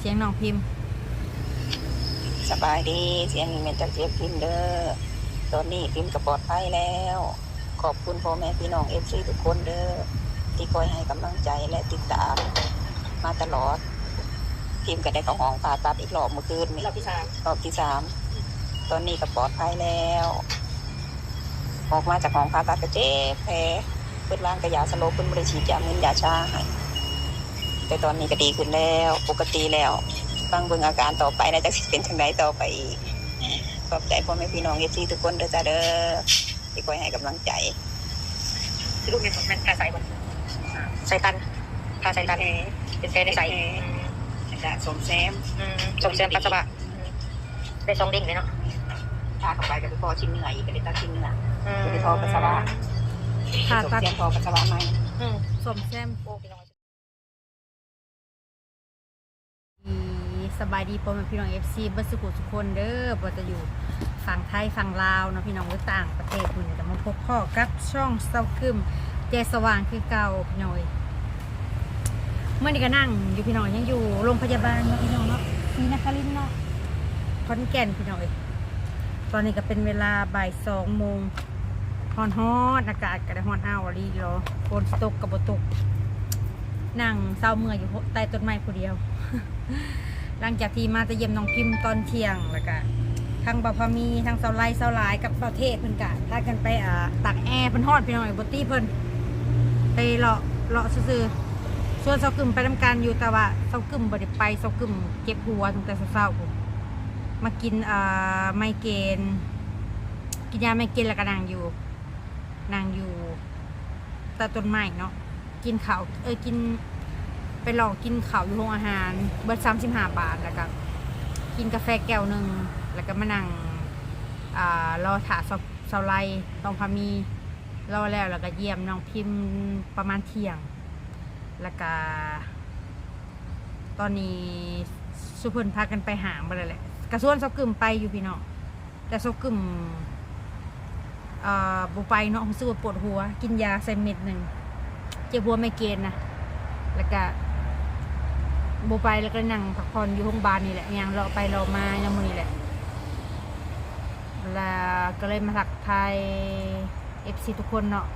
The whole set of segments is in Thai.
เสียงน้องพิมพ์ สบายดีเสียงนี้แม่จากเสียงพิมพ์เด้อตอนนี้พิมพ์ก็ปลอดภัยแล้ว ขอบคุณพ่อแม่พี่น้องเอฟซีทุกคนเด้อที่คอยให้กำลังใจและติดตาม มาตลอด พิมพ์ก็ได้เข้าห้องผ่าตัดอีกรอบเมื่อคืนนี้รอบที่สามรอบที่สามตอนนี้ก็ปลอดภัยแล้วออกมาจากห้องผ่าตัดก็เจ็บแผลเปิดร่างกระยาสลบเพิ่นบริฉีดยาเงินยาชาให้ แต่ตอนนี้ก็ดีขึ้นแล้ว ปกติแล้วฟังเบิ่งอาการต่อไปนะจะสิเป็นจังไดต่อไปอีกขอบใจพ่อแม่พี่น้องเอฟซีทุกคนเด้อจ้าเด้อที่คอยให้กำลังใจลูกเนี่ยมันพาใส่บนใส่ตันพาใส่ตันเป็นแฟนได้ใส่จะสมแซมสมเสริมปัสสาวะได้สองเด้งเลยเนาะพาเข้าไปกับพ่อชิ้นเนื้ออีกก็ได้ตัดชิ้นเนื้อจะได้ทอปัสสาวะผ่าสมตัดแซมทอปัสสาวะใหม่อืมสมแซมโอ้พี่น้ สบายดีพ่อแม่พี่น้องเอฟซีบัสกุทุกคนเด้อบ่ว่าจะอยู่ฝั่งไทยฝั่งลาวเนาะพี่น้องหรือต่างประเทศคุณจะมาพบพ่อกับช่องเซาคึมเจสว่างคือเก่าพี่น้อยเมื่อนี้ก็นั่งอยู่พี่น้องยังอยู่โรงพยาบาลเนาะพี่น้องเนาะมีนครินทร์เนาะขอนแก่นพี่น้อยตอนนี้ก็เป็นเวลาบ่ายสองโมงฮอนฮอนอากาศก็ได้ฮอนอ้าวอะลีรอฝนตกกับบตกนั่งเศร้าเมื่อยอยู่ใต้ต้นไม้ผู้เดียว หลังจากที่มาจะเยี่ยมน้องพิมพ์ตอนเที่ยงแล้วก็ทั้งบะพามีทั้งเสาไล่เสาหลายกับประเทศเพิ่นกะพากันไปอ่าตักแอร์เพิ่นฮอดพี่น้องไอ้บตี้เพิ่นไปเลาะเลาะซื่อๆส่วนเสากึ่มไปทำการอยู่แต่ว่าเสากึ่มบ่ได้ไปเสากึ่มเจ็บหัวตั้งแต่เช้าๆพุ่นมากินอ่าไมเกรนกินยาไมเกรนแล้วก็นั่งอยู่นั่งอยู่ใต้ต้นไม้เนาะกินข้าวเอ้ยกิน ไปลองกินข้าวอยู่โรงอาหารเบิดสามสิบห้าบาทแล้วก็กินกาแฟแก้วหนึ่งแล้วก็มานั่งรอถาสเสาไลตองพามีรอแล้วแล้วก็เยี่ยมน้องพิมพ์ประมาณเที่ยง แล้วก็ตอนนี้สุพรรณพากันไปหางไปเลยแหละกระส่วนซอกกึมไปอยู่พี่น้องแต่ซอกกึมเอ่อบุไปเนาะรู้สึกว่าปวดหัว กินยาใส่เม็ดหนึ่งเจ็บหัวไม่เกณฑ์นะแล้วก็ บไปแล้วก็นั่งพักผ่อนอยู่ห้องบาลนี่แหละยังราไปรามายังมือนี่แหละแล้วก็เลยมาทักไทยเอฟซีทุกคนเนาะ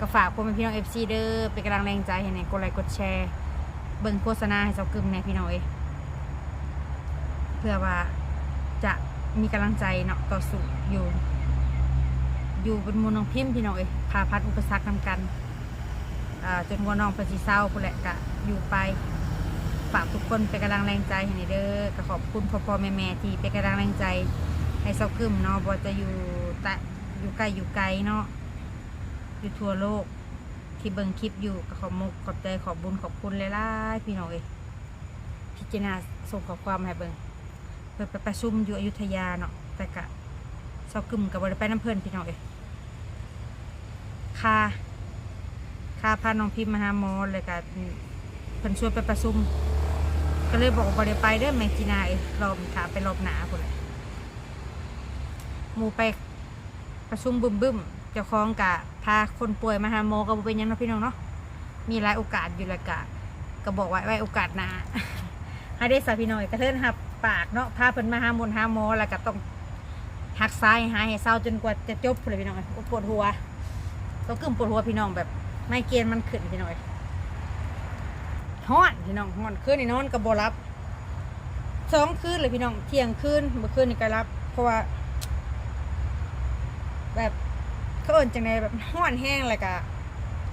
ก็ฝากพ่อแม่พี่น้องเอฟซีเด้อเป็นกำลังแรงใจให้ในกดไลค์กดแชร์ เบิ่งโฆษณาให้เจ้ากึมในพี่น้องเอยเพื่อว่าจะมีกำลังใจเนาะต่อสู้อยู่ อยู่เป็นมูลน้องพิมพ์พี่น้องเอยพาพัดอุปสรรคนำกันอ่าจนว่าน้องเพิ่นสิเศร้าพุ่นแหละก็อยู่ไป ฝากทุกคนเป็นกำลังแรงใจให้เด้อก็ขอบคุณพ่อพ่อแม่แม่ที่เป็นกำลังแรงใจ ให้เศร้ากึมเนาะบ่จะอยู่ตะอยู่ไกลอยู่ไกลเนาะอยู่ทั่วโลก ที่เบิ่งคลิปอยู่ก็ขอบมุกขอบใจขอบบุญขอบคุณหลายๆพี่น้องเอ้ยพิจารณาส่งข้อความให้เบิ่งเพิ่นไปประชุมอยู่อยุธยาเนาะแต่กะเศร้ากึมกับบ่ได้ไปน้ำเพิ่นพี่น้องเอ้ยค่ะค่าพาน้องพิมพ์มาหาหมอเลยก็เพิ่นชวนไปประชุม ก็เลยบอกบ่ได้ไปเด้อแมจีนาเอ้ยรอบถาไปรอบหนาพุ่นแหละหมู่ไปประชุมบึ้มบึ้มๆเจ้าของกะพาคนป่วยมาหาหมอก็บเป็นยังนะพี่น้องเนาะมีหลายโอกาสอยู่ล้วกะก็บอกไว้ไว้โอกาสหนาให้ได้สาพี่น้อยกระเทินหับปากเนาะพาเพิ่นมาหาหมนหาหมอแล้วก็ต้องหักซ้ายหายให้เศร้าจนกว่าจะจบเลยพี่น้องเอ้ยปวดหัวก็กึ่มปวดหัวพี่น้องแบบไม่เกณฑ์มันขึ้นพี่น้อง ฮ้อนพี่น้องฮ้อนคืนนี่นอนกับบรับสองคืนเลยพี่น้องเที่ยงคืนเมื่อคืนนี่ก็รับ เพราะว่า แบบเขาเอินจังไงแบบฮ้อนแห้งเลยกะ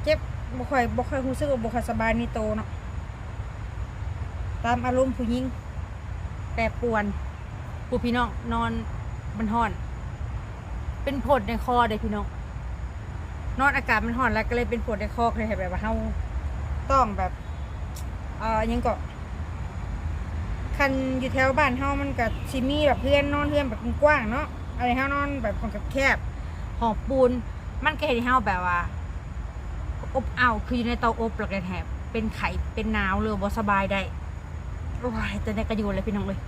เจ็บบ่ค่อยบ่ค่อยรู้สึกว่าบ่ค่อยสบายนี่โตเนาะตามอารมณ์ผู้หญิงแปรปวนผู้พี่น้องนอนมันฮ้อน เป็นผดในคอเลยพี่น้องนอนอากาศมันร้อนแล้วก็เลยเป็นปวดในคอเลยให้แบบว่าเฮาต้องแบบ เอ่อยังก็คันอยู่แถวบ้านเฮามันก็สิมี่แบบเพื่อนนอนเพื่อนแบบกว้างเนาะอะไรเฮานอนแบบคนกับแคบหอบปูน มันก็เฮ็ดให้เฮาแบบว่า อบอ้าวคืออยู่ในเตาอบแล้วก็แถบเป็นไข้เป็นหนาวเลยบ่สบายได้โอ้ยแต่ในกระยูเลยพี่น้องเลย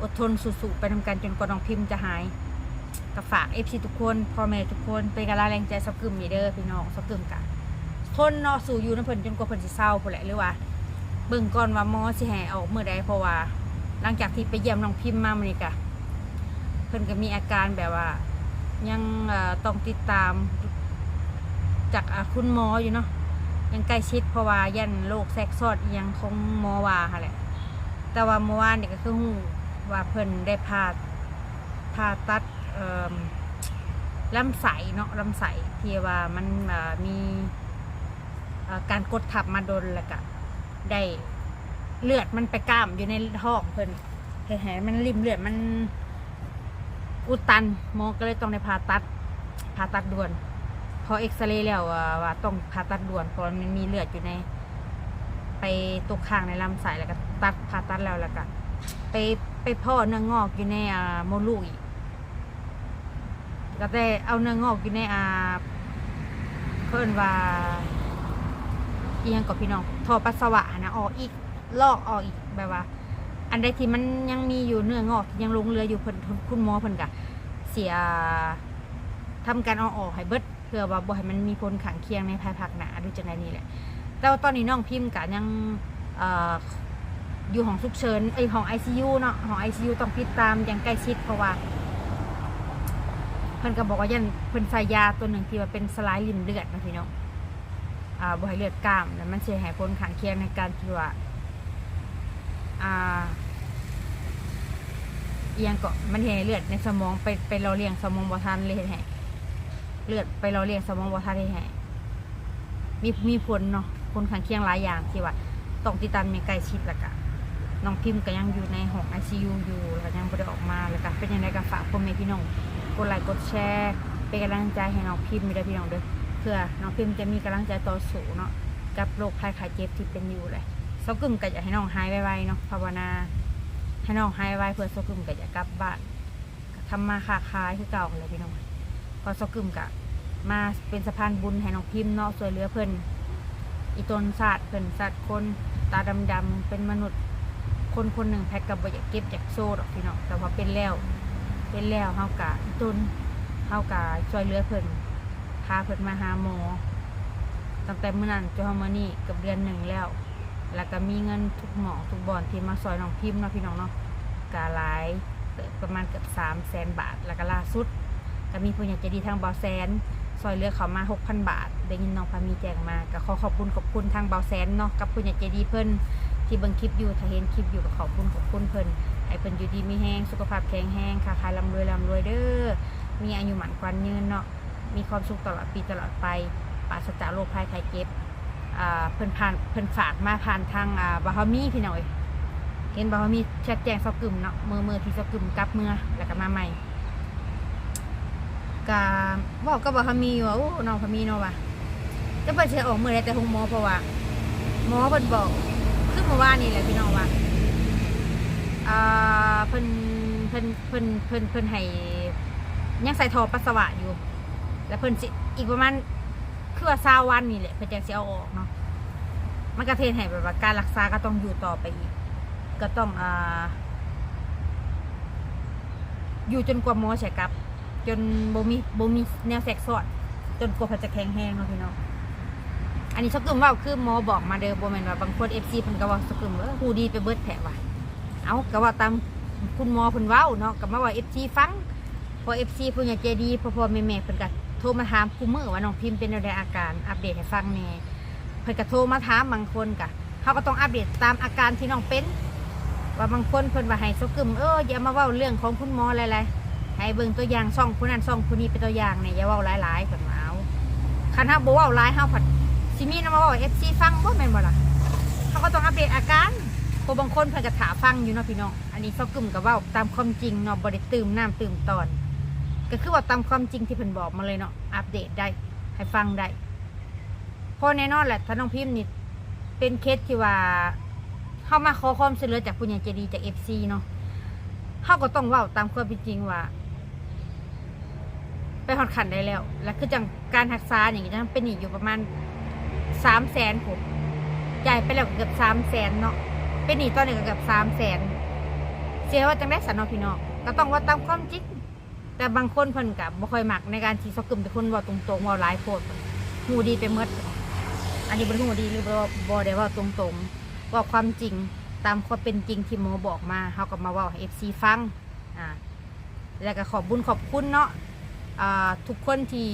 อดทนสู้ๆไปทำการจนกว่าน้องพิมพ์จะหายก็ฝากเอฟซีทุกคนพ่อแม่ทุกคนเป็นกำลังแรงใจสักกึมนี่เด้อพี่น้องสักกึมกันทนเนาะสู่อยู่น้ำเพิ่นจนกว่าเพิ่นสิเศร้าพุ่นแหละหรือว่า เบิ่งก่อนว่าหมอสิให้ออกมื้อใดเพราะว่า หลังจากที่ไปเยี่ยมน้องพิมพ์มามื้อนี้ก็เพิ่นก็มีอาการแบบว่า ยังต้องติดตามจากคุณหมออยู่เนาะยังใกล้ชิดเพราะว่ายันโรคแทรกซ้อนยังของหมอว่าค่ะแหละแต่ว่าเมื่อวานเนี่ยก็คือฮู้ว่าเพิ่นได้ผ่าผ่าตัดลำไส้เนาะลำไส้ที่ว่ามันมีการกดทับมาโดนแล้วก็ ได้เลือดมันไปกล้ามอยู่ในท้องเพิ่นเฮ็ดให้มันริมเลือดมันอุดตันหมอก็เลยต้องได้ผ่าตัดผ่าตัดด่วน พอเอ็กซเรย์แล้วว่าต้องผ่าตัดด่วนเพราะมันมีเลือดอยู่ใน ไปตกข้างในลำไส้แล้วก็ตัดผ่าตัดแล้วแล้วก็ไปไปพ่อเนื้องอกอยู่ในอ่ามลูกอีกก็ได้เอาเนื้องอกอยู่ในอาเพิ่นว่าเอียงกับพี่น้องท่อปัสสาวะ นะออกอีกลอกออกอีกแบบว่า อันใดที่มันยังมีอยู่เนื้องอกยังลงเหลืออยู่เพิ่นคุณหมอเพิ่นก็เสียทำการเอาออกให้เบิดเพื่อว่าบ่ให้มันมีผลข้างเคียงในภายภาคหน้าหรือจังไดนี่แหละแต่ว่าตอนนี้น้องพิมพ์กะยังอยู่ห้องฉุกเฉินไอห้อง ICU เนาะห้อง ICU ต้องติดตามอย่างใกล้ชิดเพราะว่าเพิ่นก็บอกว่ายันเพิ่นใส่ยาตัวหนึ่งที่ว่าเป็นสลายลิ่มเลือดนะพี่น้อง อ่าบ่ให้เลือดกล้ามแล้วมันสิให้ผลข้างเคียงในการที่ว่าอ่าเอียงก็มันเห็นเลือดในสมองไปไปเราเลี้ยงสมองบ่ทันเลยเฮ็ดให้เลือดไปเราเลี้ยงสมองบ่ทันเลยให้มีมีผลเนาะผลข้างเคียงหลายอย่างที่ว่าต้องติดตามอย่างใกล้ชิดแล้วก็น้องพิมพ์ก็ยังอยู่ในห้อง ICU อยู่แล้วยังไม่ได้ออกมาแล้วก็เป็นยังไงก็ฝากพ่อแม่พี่น้องกดไลค์กดแชร์เป็นกำลังใจให้น้องพิมพ์ม่ได้พี่น้องด้อเพื่อน้องพิมจะมีกำลังใจต่อสู้เนาะกับโรคภัยไข้เจ็บที่เป็นอยู่เลยเซากึ่มก็อยากให้น้องหายไวๆเนาะภาวนาให้น้องหายไวเพื่อเซากึ่มก็อยากกลับบ้านทำมาค้าขายคือเก่าเลยพี่น้องพอเซากึ่มก็มาเป็นสะพานบุญให้น้องพิมเนาะสวยเหลือเพิ่นอีตนศาสตร์เพิ่นศาสตร์คนตาดำๆเป็นมนุษย์คนคนหนึ่งแพ็กกับบ่อยากเก็บอยากโซ่ดอกพี่น้องแต่ว่าเป็นแล้ว เป็นแล้วเฮากะอีตนเฮากะช่วยเหลือเพิ่น พาเพิ่นมาหาหมอตั้งแต่มื้อนั้นจนเฮามานี่กับเดือนหนึ่งแล้ว แล้วก็มีเงินทุกหมอทุกบอนที่มาซอยน้องพิมพ์เนาะพี่น้องเนาะกะหลายประมาณเกือบ3แสนบาท แล้วก็ล่าสุด ก็มีผู้ใหญ่ใจดีทางเบาแสนซอยเลือเขามา 6,000 บาท ได้ยินน้องพามีแจ้งมา ก็ขอขอบคุณขอบคุณทางเบาแสนเนาะ กับผู้ใหญ่ใจดีเพิ่นที่เบิ่งคลิปอยู่ ถ้าเห็นคลิปอยู่ก็ขอบคุณขอบคุณเพิ่นให้เพิ่นอยู่ดีมีแห้ง สุขภาพแข็งแรงค้าขายร่ำรวยร่ำรวยเด้อ มีอายุหมันกวันยืนเนาะ มีความสุขตลอดปีตลอดไปปราศจากโรคภัยไข้เจ็บเพิ่นผ่านเพิ่นฝากมาผ่านทางบาฮามีพี่หน้อยเห็นบาฮามีแชทแจ้งเซากึมเนาะมือมือที่เซากึมกลับเมื่อแล้วก็มาใหม่กาบอกก็บอกเขามีว่าโอ้น้องเขามีเนาะว่ะจะไปเช็ออกมือได้แต่หงหมอเพราะว่าหมอเพิ่นบอกคือเมื่อวานนี่แหละพี่น้องว่าอ่าเพิ่นเพิ่นเพิ่นเพิ่นเพิ่นให้ยังใส่ทอปัสสาวะอยู่ แล้วเพิ่นสิอีกประมาณคือว่าซาวันนี่แหละเพิ่นจะสิเอาออกเนาะมันก็เทนให้แบบว่าการรักษาก็ต้องอยู่ต่อไปอีก ก็ต้องอ่าอยู่จนกว่าหมอจะกลับ จนบมีบมีแนวแสกสอดจนกว่าเขาจะแข็งแรงเนาะพี่น้องอันนี้ชักกึมว่าคือหมอบอกมาเด้อบ่แมนว่าบางคน FC เพิ่นก็ว่าชักกึมว่าฮูดีไปเบิดแผลว่ะเอาก็ว่าตามคุณหมอเพิ่นเว้าเนาะก็มาว่า FC ฟังพอ FC เพิ่นอยากใจดีพ่อๆแม่เพิ่นก็โทรมาถามคู่มือว่าน้องพิมพ์เป็นจั่งใดอาการอัปเดตให้ฟังแน่เพิ่นก็โทรมาถามบางคนก็เขาก็ต้องอัปเดตตามอาการที่น้องเป็น ว่าบางคนเพิ่นว่าให้ชักกึมเอออย่ามาเว้าเรื่องของคุณหมอหลายๆให้เบิ่งตัวอย่างซ่องผู้นั้นซ่องผู้นี้เป็นตัวอย่างเนี่ยอย่าเว้าหลายๆกันมาเอาคันเฮาบ่เว้าหลายเฮาผัดสิมีนำมาเว้าให้ FC ฟังบ่แม่นบ่ล่ะเขาก็ต้องอัปเดตอาการเพราะบางคนเพิ่นก็ถาฟังอยู่เนาะพี่น้อง อันนี้เซากึ่มก็เว้าตามความจริงเนาะบ่ได้ตื่มน้ำตื่มตอน ก็คือว่าตามความจริงที่เพิ่นบอกมาเลยเนาะอัปเดตได้ให้ฟังได้เพราะแน่นอนแหละถ้าน้องพิมพ์นี่เป็นเคสที่ว่าเฮามาขอความช่วยเหลือจากผู้ใหญ่ใจดีจาก FC เนาะเขาก็ต้องว่าตามความเป็นจริงว่า ไปหอดขันได้แล้ว แล้วคือจังการรักษาอย่างนี้จังเป็นหนี้อยู่ประมาณสามแสนผมจ่ายไปแล้วเกือบสามแสนเนาะเป็นหนี้ตอนนี้ก็เกือบสามแสนเสียว่าจังได้สันนาะพี่น้องก็ต้องว่าตามความจริง แต่บางคนเพิ่นกับบ่ค่อยมักในการที่สกึมเป็นคนว่าตรงๆเว่าหลายโพดหูดีไปหมดอันนี้บ่รู้หูดีหรือบ่บ่ได้ว่าตรงๆเพว่าความจริงตามความเป็นจริงที่หมอบอกมาเขาก็มาเว่าให้ FC ฟังอ่าแล้วก็ขอบบุญขอบคุณเนาะอ่าทุกคนที่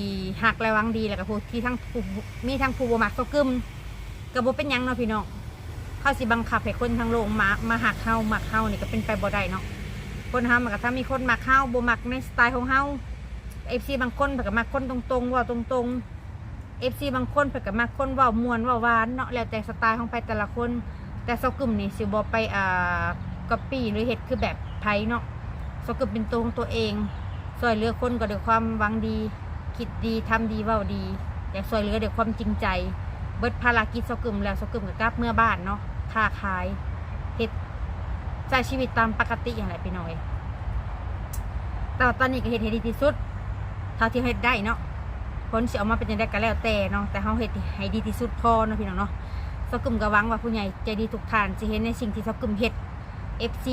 หักและหวังดีแล้วก็ผู้ที่ทั้งผู้มีทั้งผู้บ่มักก็กึมก็บ่เป็นหยังเนาะพี่น้องเขาสิบังคับให้คนทั้งโลกมามาหักเฮามักเฮานี่ก็เป็นไปบ่ได้เนาะ คนเฮามันก็ถ้ามีคนมักเฮาบ่มักในสไตล์ของเฮา FC บางคนเพิ่นก็มักคนตรงๆเว้าตรงๆ FC บางคนเพิ่นก็มักคนเว้ามวนเว้าหวานเนาะแล้วแต่สไตล์ของไปแต่ละคน แต่เซากึ่มนี่สิบ่ไปอ่าก๊อปปี้หรือเฮ็ดคือแบบไผเนาะเซากึ่มเป็นตัวของตัวเองช่วยเหลือคนก็ด้วยความหวังดี คิดดีทำดีเว้าดีอยากช่วยเหลือด้วยความจริงใจ เบิดภารกิจเซากึ่มแล้วเซากึ่มก็กลับเมื่อบ้านเนาะค้าขายเฮ็ด ใช้ชีวิตตามปกติอย่างไรพี่น้อย แต่ตอนนี้ก็เฮ็ดให้ดีที่สุด เท่าที่เฮ็ดได้เนาะผลเสิออกมาเป็นยังไงก็แล้วแต่เนาะแต่เฮาเฮ็ดให้ดีที่สุดพอเนาะพี่น้องเนาะสกึมก็หวังว่าผู้ใหญ่ใจดีทุกท่านสิเห็นในสิ่งที่สกึมเฮ็ด FC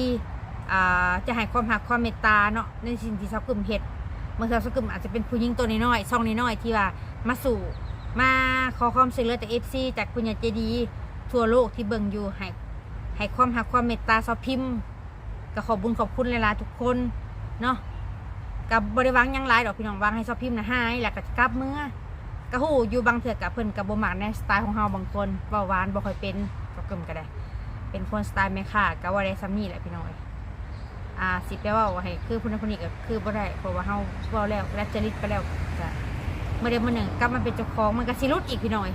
อ่าจะให้ความรักความเมตตาเนาะในสิ่งที่สกึมเฮ็ดเมื่อสกึมอาจจะเป็นผู้หญิงตัวน้อยๆช่องน้อยๆที่ว่ามาสู่มาขอความช่วยเหลือจาก FC จากผู้ใหญ่ใจดี ทั่วโลกที่เบิ่งอยู่ให้ ให้ความรักความเมตตาซอพิมพ์ก็ขอบบุญขอบคุณหลายๆทุกคนเนาะกับบริวังยังหลายดอกพี่น้องวางให้ชอพิมพ์นะหายแล้วก็กลับเมื่อกระหูอยู่บางเถื่อกับเพิ่นกับบหมากในสไตล์ของเฮาบางคนเบาหวานบ่ค่อยเป็นก็เกิมก็ได้ เป็นคนสไตล์แม่ค้าก็ว่าได้ซ้ำนี่แหละพี่น้องอ้ยอ่าสิแปลว่าว่าให้คือผู้นั้นคนนี้ก็คือบ่ได้เพราะว่าเฮาเว้าแล้วและจริตไปแล้วก็เมื่อใดมื้อหนึ่งกลับมาเป็นเจ้าของมันก็สิรุดอีกพี่น้อย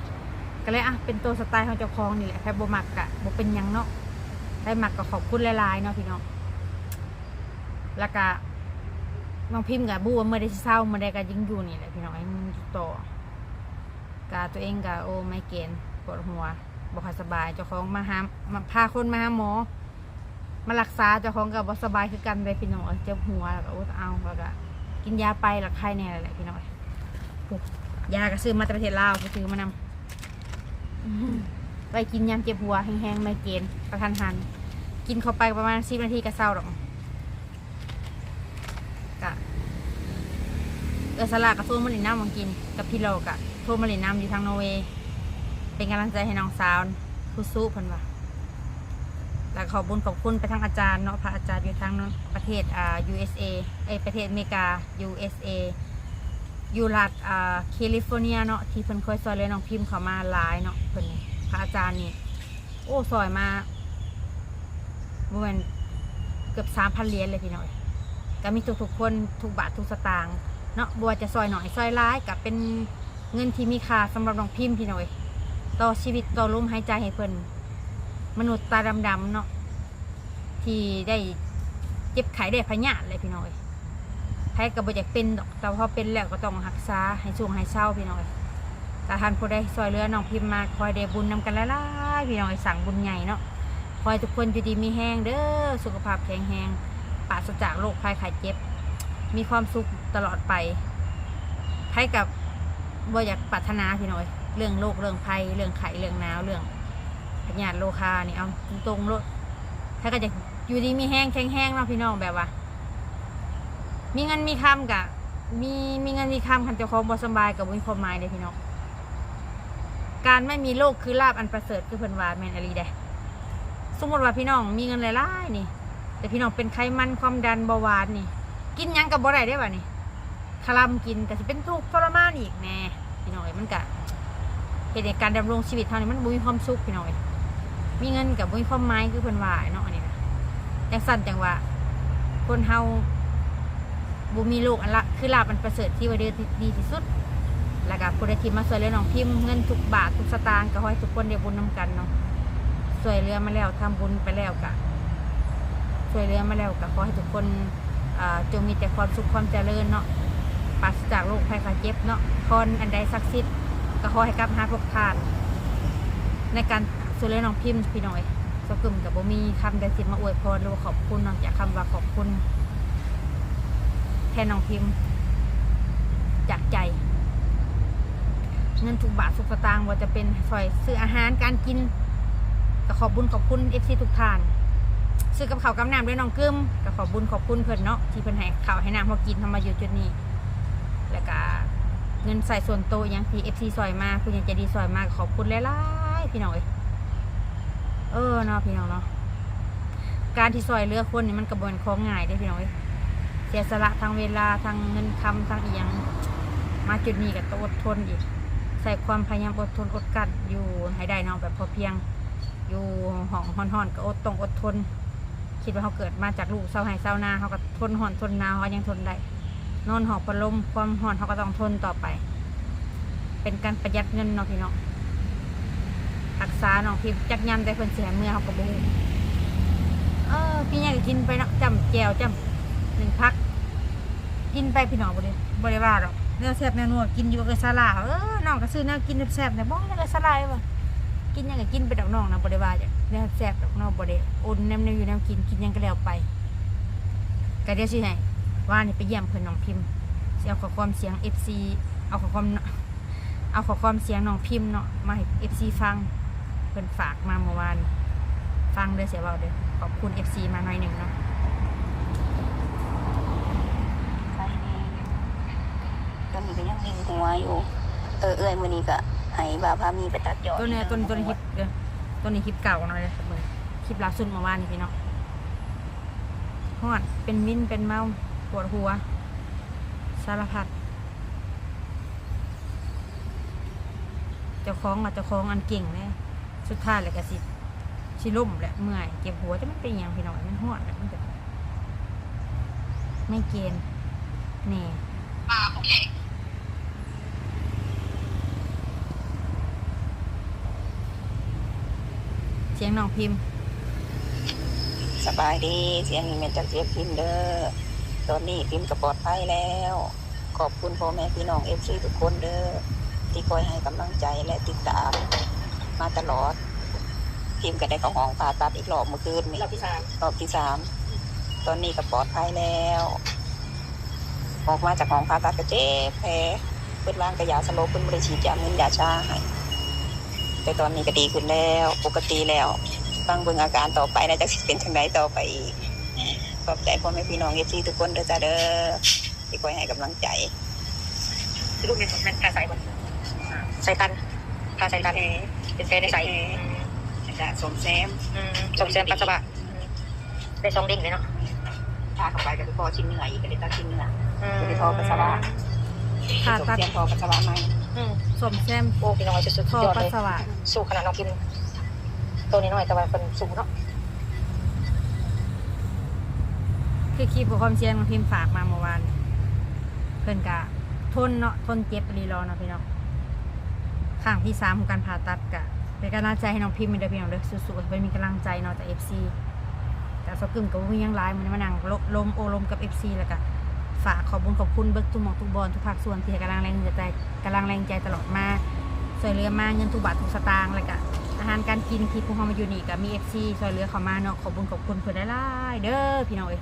ก็เลยอะเป็นตัวสไตล์ของเจ้าของนี่แหละแค่บ่มักกะบ่เป็นยังเนาะ ได้มักก็ขอบคุณหลายๆเนาะพี่น้องแล้วก็น้องพิมพ์กับบูว่าเมื่อได้เศร้าเมื่อได้ก็ยิ่งอยู่นี่แหละพี่น้องไอ้มึงอยู่ต่อกาตัวเองกับโอไม่เกณฑ์ปวดหัวบอยสบายเจ้าของมาหามาพาคนมาหาหมอ มารักษาเจ้าของกับบ่สบายคือกันเลยพี่น้องเจ็บหัวแล้วก็โอ้เอาแล้วก็กินยาไปแล้วไข้แน่ยแหละพี่น้องยาก็ซื้อมาจากประเทศลาวไปซื้อมานำ ไปกินยามเจ็บหัวแห้งๆไม่เกณฑ์ประทันหัน กินเข้าไปประมาณสิบนาทีก็เศร้าหรอกกะเออสลากกับโทมาเลินน้ำมากิน กับพี่โลกะโทรมาเลินน้ำอยู่ทางนอร์เวย์เป็นกำลังใจให้น้องสาวผู้สู้พิ่นว่าแล้วขอบุญขอบคุณไปทางอาจารย์เนาะพระอาจารย์อยู่ทางประเทศอ่า USA เอประเทศอเมริกา USA อยู่รัฐอ่าแคลิฟอร์เนียเนาะที่เพิ่นเคยซอยเลยน้องพิมพ์เขามาหลายเนาะเพิ่นนี่ พระอาจารย์นี่ โอ้ซอยมาบ่แม่นเกือบ3,000เหรียญเลยพี่น้อยก็มีทุกๆคนทุกบาททุกสตางค์เนาะบัวจะซอยหน่อยซอยร้ายกับเป็นเงินที่มีค่าสำหรับน้องพิมพ์พี่หน่อยต่อชีวิตต่อลมหายใจให้เพิ่นมนุษย์ตาดำๆเนาะที่ได้เจ็บไข้ได้พยาธิเลยพี่น้อยแพ้กับบอยากเป็นดอกแต่พอเป็นแล้วก็ต้องรักษาให้ช่วงให้เศร้าพี่น้อย แต่ท่านผู้ใดซอยเรือน้องพิมพ์มาคอยได้บุญนำกันหลายๆพี่น้อยสั่งบุญใหญ่เนาะคอยทุกคนอยู่ดีมีแห้งเด้อสุขภาพแข็งแรงปราศจากโรคภัยไข้เจ็บ มีความสุขตลอดไปให้กับบ่อยากปรารถนาพี่น้อยเรื่องโรคเรื่องภัยเรื่องไข้เรื่องหนาวเรื่องพยาธิโลคานี่เอาตรงๆโลดถ้าก็จะอยู่ดีมีแห้งแข็งแห้งเนาะพี่น้องแบบว่า มีเงินมีคำกะมีมีเงินมีคำคันเจ้าของบ่สบายกับมีความหมายเลยพี่น้อง การไม่มีโรคคือลาบอันประเสริฐคือเพิ่นว่าแมนอหลีเด้สมมติว่าพี่น้องมีเงินหลายๆนี่ แต่พี่น้องเป็นไขมันความดันเบาหวานนี่ กินหยังกับบ่ได้ได้ป่ะนี่คลำกินก็จะเป็นทุกข์ทรมานอีกแน่พี่น้องเอ้ยมันกะเหตุการณ์ดำรงชีวิตเท่านี้มันบ่มีความสุขพี่น้องเอ้ยมีเงินกับบ่มีความหมายคือเพิ่นว่าเนาะอันนี้นะจังสั่นจังว่า คนเฮาบ่มีโลกอันละคือลาบอันประเสริฐที่ว่าดีที่สุด แล้วก็ผู้ใดที่มาช่วยเหลือน้องพิมพ์เงินทุกบาททุกสตางค์ก็ขอให้ทุกคนได้บุญนํกันเนาะช่วยเหลือมาแล้วทำบุญไปแล้วกะช่วยเหลือมาแล้วก็ขอให้ทุกคนอ่าจงมีแต่ความสุขความเจริญเนาะปราศจากโรคภัยไข้เจ็บเนาะคนอันใดศักดิ์สิทธิ์ก็ขอให้กลับหาพวกทาน ในการช่วยเหลือน้องพิมพ์พี่น้อยสกึมกับบ่มีคำใดสิมาอวยพรหรือขอบคุณนอกจากคำว่าขอบคุณ แทนน้องพิมพ์ จากใจ เงินทุกบาททุกสตางค์ว่าจะเป็นซอยซื้ออาหารการกินก็ขอบบุญขอบคุณเอฟซีทุกท่านซื้อกับข้าวกับน้ำด้วยน้องกึ้มก็ขอบบุญขอบคุณเพิ่นเนาะที่เพิ่นให้ข้าวให้น้ำพอกินทำมาอยู่จุดนี้ แล้วก็เงินใส่ส่วนตัวอยังที่เอฟซีซอยมาคุณยังจะดีซอยมากขอบคุณหลายๆพี่น้องเอ้ยเออเนาะพี่น้องเนาะการที่ซอยเลือกคนนี่มันกระบวนของง่ายได้พี่น้องเอ้ยเสียสละทางเวลาทางเงินคำทางอีหยังมาจุดนี้ก็ต้องอดทนอีก ใส่ความพยายามอดทนอดกลั้นอยู่ให้ได้เนาะแบบพอเพียง อยู่ห้องห่อนๆก็อดต้องอดทน คิดว่าเขาเกิดมาจากลูกเศร้าให้เศร้านาเขาก็ทนห่อนทนนาเขายังทนได้นอนหอบพัดลมความห่อนเขาก็ต้องทนต่อไป เป็นการประหยัดเงินเนาะพี่น้องรักษาเนาะพี่จักยันแต่คนเสียเมื่อเขาก็บรูเออพี่เนี่ยก็กินไปเนาะจำแจวจำหนึ่งพัก กินไปพี่น้องบริบริว่าหรอก เนื้อแซ่บเนื้อนัวกินอยู่กับสลาเออน้องก็ซื้อเนื้อกินแซ่บๆเนี่บ้องเลยสลายวะกินยังก็กินไปดอกน้องนะบริว่าจ้ะเนื้อแซ่บดอกน้องบริอุ่นแนมๆอยู่แนมกินกินยังก็แล้วไปก็เดี๋ยวสิให้ว่านี่ไปเยี่ยมเพื่อนน้องพิมพ์สิเอาข้อความเสียง FC เอาข้อความเอาข้อความเสียงน้องพิมพ์เนาะมาให้ FC ฟังเพิ่นฝากมาเมื่อวานฟังเด้อเสียเบาเด้อขอบคุณ FC มาหน่อยหนึ่งเนาะ ใส่แน่ตอ นนี้ก็ยังยิงหัวอยู่ เออเอ้ยมื้อนี้ก็ให้บ่าวพามีไปตัดยอดตัวเนี้ยตัวนี้ตัวนี้คลิปเด้อตัวนี้คลิปเก่าหน่อยเลยครับมึงคลิปล่าสุดเมื่อวานนี่พี่เนาะฮอดเป็นวินเป็นเมาปวดหัว สารพัดเจ้าของอะเจ้าของอันเก่งเลยสุดท้ายเลยก็สิสิล่มแหละเมื่อยเจ็บหัวจะมันเป็นอย่างพี่น้องมันฮอดแหละมันจะไม่เกณฑ์นี่อ่าโอเค สียงน้องพิมพ์ สบายดีเสียงนี้แม่นจากเสียงพิมพ์เด้อตอนนี้พิมพ์ก็ปลอดภัยแล้ว ขอบคุณพ่อแม่พี่น้อง FC ทุกคนเด้อที่คอยให้กำลังใจและติดตาม มาตลอด พิมพ์ก็ได้เข้าห้องผ่าตัดอีกรอบเมื่อคืนนี่รอบที่สามรอบที่สามตอนนี้ก็ปลอดภัยแล้ว ออกมาจากห้องผ่าตัดก็เจ็บแผลเปิดร่างกระยาสลบเพิ่นบริฉีดยาเงินยาชาให้ แต่ตอนนี้ก็ดีขึ้นแล้ว ปกติแล้วฟังเบิ่งอาการต่อไปนะจะสิเป็นจังไดต่อไปอีกขอบใจพ่อแม่พี่น้องเอฟซีทุกคนเด้อจ้าเด้อที่คอยให้กำลังใจลูกเนี่ยมันกาใส่บนใส่กันกาใส่กันเป็นแฟนในใส่จะสมแซมสมเสริมปัสสาวะได้สองเด้งเลยเนาะพาเข้าไปก็ไปพอชิ้นเนื้ออีกก็เลยตัดชิ้นเนื้อก็ไปทอปัสสาวะผ่าสมตัดแซมทอปัสสาวะใหม่ สมแซมโอ้พี่น้อยสุดท่อยอดปัเลสยสาวะสู้ขนาดน้องกิน ตัวนี้น้อยแต่ว่าเป็นสูงเนาะคือคลิปของความเสียงของพิมพ์ฝากมาเมื่อวาน เพื่อนกะ ทนเนาะทนเจ็บรีรอเนาะพี่น้องข้างที่สามของการผ่าตัดกะเป็นกำลังใจให้น้องพิมพ์มีเด้อพี่น้องเด้อสู้ๆไปมีกำลังใจเนาะจากเอฟซีแต่สกึมกับวิ่งยังไลน์มันมานั่งลลมโอลมกับเอฟซีแล้วก็ ฝากขอบคุญขอบคุณเบิกทุกหมองทุกบอลทุกภาคส่วนที่ให้กำลังแรงใจกำลังแรงใจตลอดมาช่วยเหลือมาเงินทุกบาททุกสตางค์แล้วก็อาหารการกินที่พวกเขามาอยู่นี่ก็มีเอฟซีช่วยเหลือเขามาเนาะขอบคุญขอบคุณเพื่อนได้หลาเด้อพี่น้องเอ้ย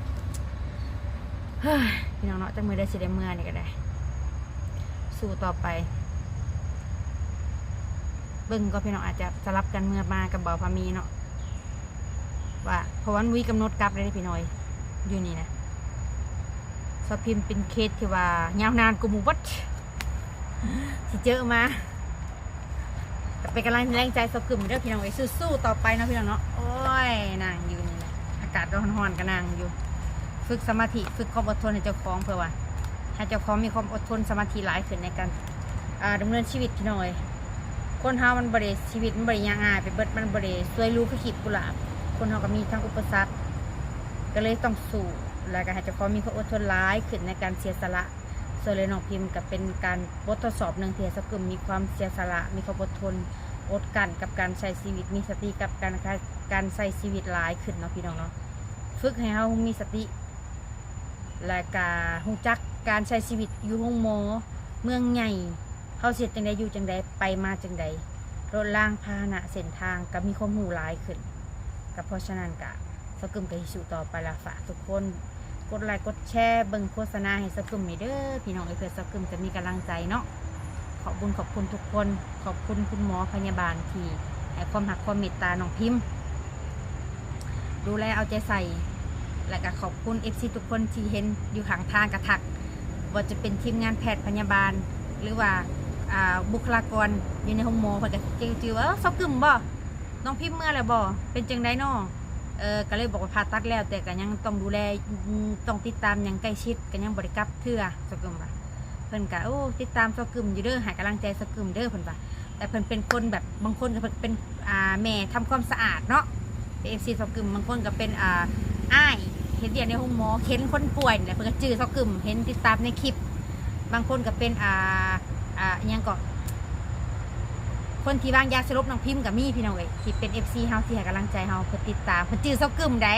พี่น้องเนาะจังมือได้สิได้เมื่อนี่ก็ได้ สู้ต่อไปเบิ่งก็พี่น้องอาจจะสลับกันเมื่อมากับเบาพามีเนาะว่าเพราะวันวีกำหนดกลับเลยพี่น้อยอยู่นี่นะ สพิมเป็นเคสที่ว่ายาวนานกูมูบัดสิเจอมาก็เป็นกำลังแรงใจสกึ่มเด้อพี่น้องไอ้ยสู้ๆต่อไปนะพี่น้องเนาะโอ้ยนางอยู่นี่แหละอากาศร้อนๆก็นางอยู่ ฝึกสมาธิฝึกความอดทนให้เจ้าของเพื่อว่าให้เจ้าของมีความอดทนสมาธิหลายขึ้นในการอ่าดำเนินชีวิตพี่น้อยคนเฮามันบริชีวิตมันบริยางอายไปเบิดมันบริสวยรู้คือขีดกุหลาบคนเฮาก็มีทั้งอุปสรรคก็เลยต้องสู้ แล้วก็ให้เจ้าของมีความอดทนหลายขึ้นในการเสียสละส่วนเลนองพิมพ์ก็เป็นการบททดสอบหนึ่งเที่ให้สกุลมีความเสียสละ มีความอดทนอดกันกับการใช้ชีวิตมีสติกับการการใช้ชีวิตหลายขึ้นเนาะพี่น้องเนาะฝึกให้เฮามีสติ และกาหูจักการใช้ชีวิตอยู่ห้องหมอ เมืองใหญ่เขาเสียจังใดอยู่จังใดไปมาจังใดรถล่างพาหนะเส้นทางก็มีความหูหลายขึ้นก็เพราะฉะนั้นกะสกุมกับฮิสุต่อไปละฝากทุกคน กดไลค์กดแชร์เบิ่งโฆษณาให้สกุมนี่เด้อพี่น้องเอเพื่อสกุมจะมีกำลังใจเนาะขอบคุณขอบคุณทุกคน ขอบคุณคุณหมอพยาบาลที่ให้ความหักความเมตตาน้องพิมพ์ ดูแลเอาใจใส่ และก็ขอบคุณเอฟซีทุกคนที่เห็นอยู่ข้างทางกระถักว่าจะเป็นทีมงานแพทย์พยาบาล หรือว่าบุคลากรอยู่ในห้องหมอเพิ่นก็จือว่าเอ้าซอกกึมบ่น้องพิมพ์เมื่อแล้วบ่เป็นจังไดน้อ เออก็เลยบอกว่าผ่าตัดแล้ว แต่ก็ยังต้องดูแลต้องติดตามย่างใกล้ชิดก็ยังบริกลับเทื่อสกึมว่าเพิ่นก็โอ้ติดตามสกึมอยู่เด้อให้กำลังใจสกึมเด้อเพิ่นว่าแต่เพิ่นเป็นคนแบบบางคนก็เพิ่นเป็นอ่าแม่ทำความสะอาดเนาะเอฟซีสกึมบางคนก็เป็นอ่าอ้ายเห็นเดียในห้องหมอเข็นคนป่วยเนี่แหละเพิ่นก็จื้อสกึมเห็นติดตามในคลิป บางคนก็เป็นอ่าอ่ายังก็ คนที่วางยาสลบน้องพิมพ์กับมี่พี่น้องเอ้ยที่เป็น FC เฮาที่ให้กำลังใจเฮาเพื่อติดตามเพิ่นจื้อเซากึมได้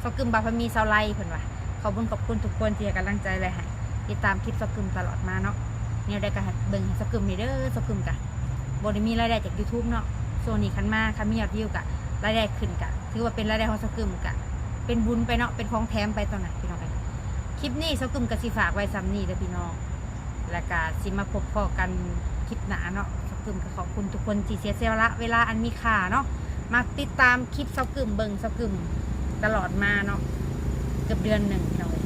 เซากึมบาพมีเซาไลเพิ่นว่าขอบคุณขอบคุณทุกคนที่ให้กำลังใจเลยให้ติดตามคลิปเซากึมตลอดมาเนาะเนี่ยได้ก็ให้เบิ่งเซากึมนี่เด้อเซากึมกะบ่ได้มีรายได้จาก YouTube เนาะโซนนี้คันมาคันมียอดวิวกะรายได้ขึ้นกะถือว่าเป็นรายได้ของเซากึมกะเป็นบุญไปเนาะเป็นของแถมไปตอนไหนพี่น้องเอ้ยคลิปนี้เซากึมก็สิฝากไว้ซ้ำนี้เด้อพี่น้องแล้วก็สิมาพบพอกันคลิปหนาเนาะ เซากึมก็ขอบคุณทุกคนที่เสียสละเวลาอันมีค่าเนาะมาติดตามคลิปเซากึมเบิงเซากึมตลอดมาเนาะเกือบเดือนหนึ่งพี่น้องเอ้ย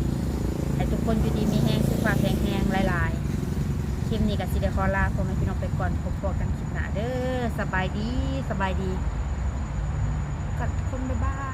ให้ทุกคนอยู่ดีมีแห้งสุขภาพแข็งแรงหลายๆคลิปนี้ก็สิเดคอลาพ่อแม่พี่น้องไปก่อนพบกันคลิปหน้าเด้อสบายดีสบายดีกัดคนบ๊ายบาย